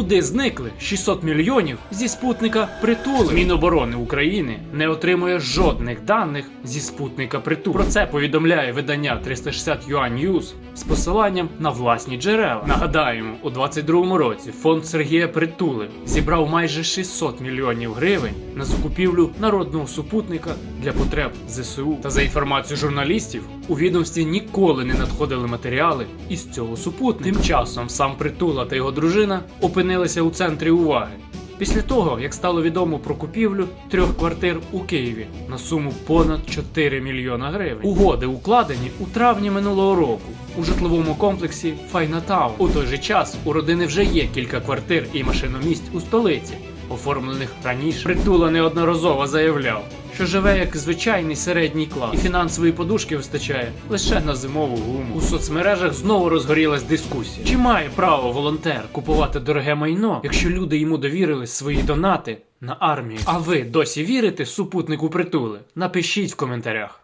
Куди зникли 600 мільйонів зі спутника притули? Міноборони України не отримує жодних даних зі спутника притул. Про це повідомляє видання 360 Yuan News з посиланням на власні джерела. Нагадаємо, у 22-му році фонд Сергія Притули зібрав майже 600 мільйонів гривень на закупівлю народного супутника для потреб ЗСУ. Та за інформацією журналістів, у відомстві ніколи не надходили матеріали із цього супутника. Тим часом сам Притула та його дружина опинилися у центрі уваги. Після того, як стало відомо про купівлю трьох квартир у Києві на суму понад 4 мільйона гривень. Угоди укладені у травні минулого року у житловому комплексі Файнатаун. У той же час у родини вже є кілька квартир і машиномість у столиці, оформлених раніше. Притула неодноразово заявляв, що живе як звичайний середній клас, і фінансової подушки вистачає лише на зимову гуму. У соцмережах знову розгорілась дискусія. Чи має право волонтер купувати дороге майно, якщо люди йому довірили свої донати на армію? А ви досі вірите супутнику притули? Напишіть в коментарях.